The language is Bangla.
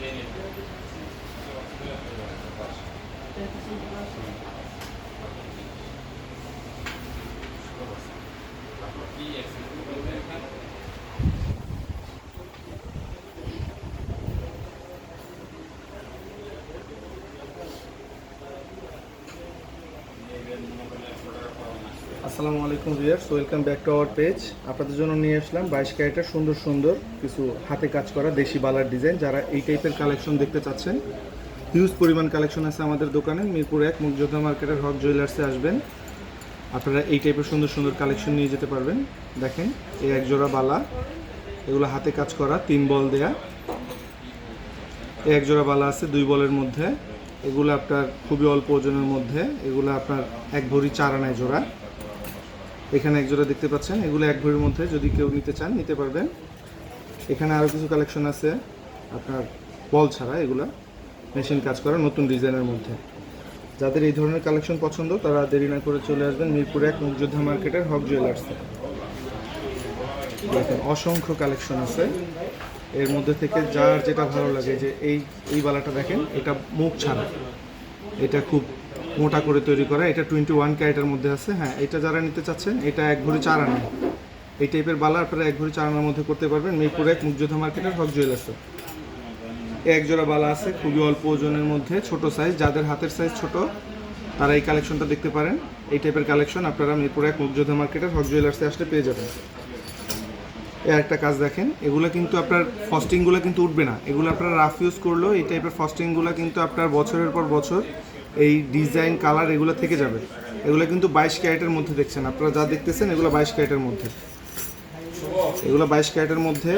Gracias. আসসালামু আলাইকুম viewers, welcome back to our page. আপনাদের জন্য নিয়ে আসলাম বাইশ ক্যারেটের সুন্দর সুন্দর কিছু হাতে কাজ করা দেশি বালার ডিজাইন। যারা এই টাইপের কালেকশন দেখতে চাচ্ছেন হিউজ পরিমাণ কালেকশন আছে আমাদের দোকানে। মিরপুর এক মুগযোদ্ধা মার্কেটের হক জুয়েলার্সে আসবেন। আপনারা এই টাইপের সুন্দর সুন্দর কালেকশন নিয়ে যেতে পারবেন। দেখেন, এই এক জোড়া বালা, এগুলো হাতে কাজ করা, তিন বল দেয়া। এই এক জোড়া বালা আছে দুই বলের মধ্যে। এগুলো আপনার খুবই অল্প ওজনের মধ্যে। এগুলো আপনার এক ভরি চার আনায় জোড়া। এখানে এক জোড়া দেখতে পাচ্ছেন, এগুলো এক ভরির মধ্যে যদি কেউ নিতে চান, নিতে পারবেন। এখানে আরও কিছু কালেকশন আছে, আপনার বল ছাড়া এগুলো মেশিন কাজ করা নতুন ডিজাইনের মধ্যে। যাদের এই ধরনের কালেকশন পছন্দ, তারা দেরি না করে চলে আসবেন মিরপুর এক মুখযোদ্ধা মার্কেটের হক জুয়েলার্সে দেখেন, অসংখ্য কালেকশন আছে। এর মধ্যে থেকে যার যেটা ভালো লাগে, যে এই এই বালাটা দেখেন, এটা মুখ ছাড়া। এটা খুব মোটা করে তৈরি করা। এটা টোয়েন্টি ওয়ান ক্যারেটের মধ্যে আছে। হ্যাঁ এটা যারা নিতে চাচ্ছেন, এটা এক ভরি চার আনা। এই টাইপের বালা আপনারা এক ভরি চার আনার মধ্যে করতে পারবেন। মিরপুর এক মুখযোদ্ধা মার্কেটের হক জুয়েলার্সে এক জোড়া বালা আছে, খুবই অল্প ওজনের মধ্যে, ছোট সাইজ যাদের হাতের সাইজ ছোট, তারা এই কালেকশনটা দেখতে পারেন। এই টাইপের কালেকশন আপনারা মিরপুর এক মুখযোদ্ধা মার্কেটের হক জুয়েলার্সে আসলে পেয়ে যাবেন। একটা কাজ দেখেন, এগুলো কিন্তু আপনার ফস্টিংগুলো কিন্তু উঠবে না। এগুলো আপনার রাফ ইউজ করলেও এই টাইপের ফস্টিংগুলো কিন্তু আপনার বছরের পর বছর এই ডিজাইন কালার এগুলো থেকে যাবে। এগুলো কিন্তু বাইশ ক্যারেটের মধ্যে দেখছেন, আপনারা যা দেখতেছেন এগুলো বাইশ ক্যারেটের মধ্যে। এগুলো বাইশ ক্যারেটের মধ্যে